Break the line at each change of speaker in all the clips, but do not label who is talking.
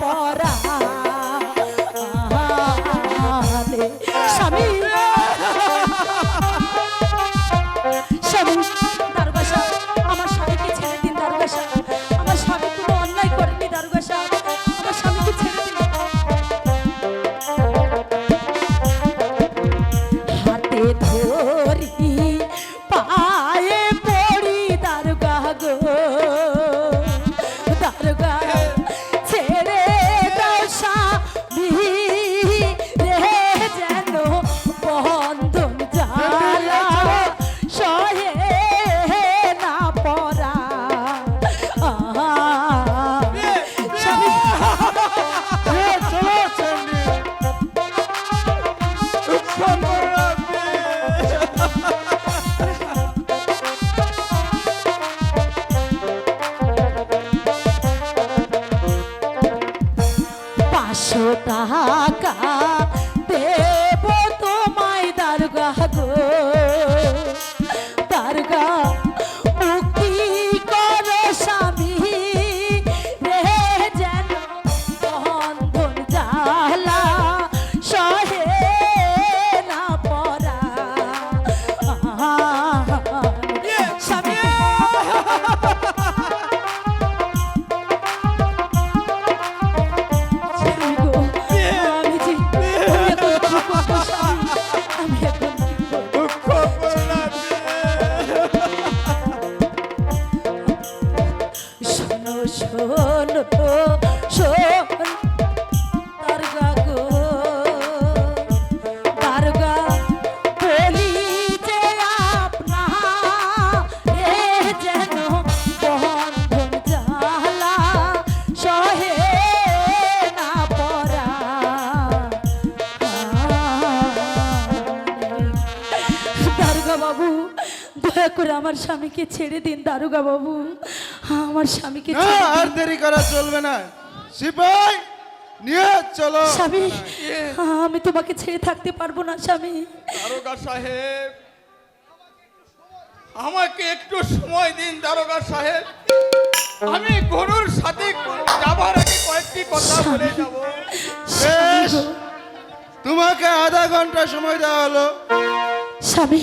পরা পাঁচশো শোনো শোনো শোন দারগা গো দারগা বলি যে আপনা এ যেন বন্ধন সহে না পরা দারোগা বাবু দয়া আমার স্বামীকে ছেড়ে দিন দারোগা বাবু আমার স্বামীকে
না আর দেরি করা চলবে না। সিপাই নিয়ে চলো।
স্বামী আমি তোমাকে ছেড়ে থাকতে পারব না স্বামী।
দারোগা সাহেব আমাকে একটু সময় দিন দারোগা সাহেব। আমি গরুর সাথে যাবার আগে কয়েকটি কথা বলে যাব।
বেশ তোমাকে আধা ঘণ্টা সময় দেওয়া হলো।
স্বামী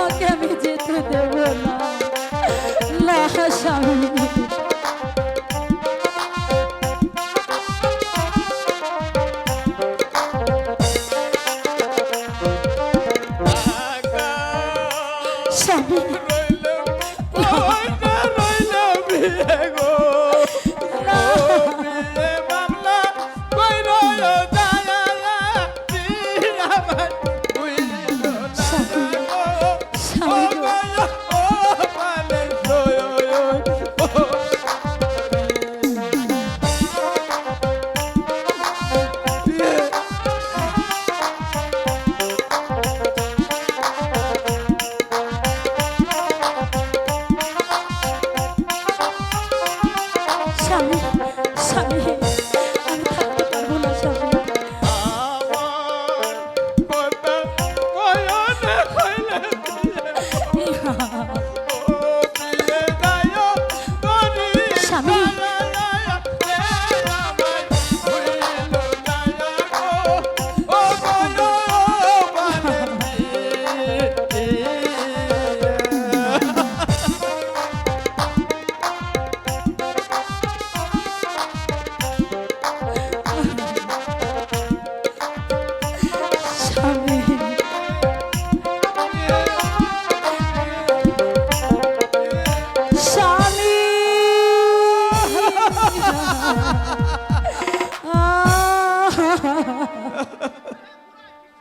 তোমাকে আমি যেতে দেব না। না স্বামী। স্বামী।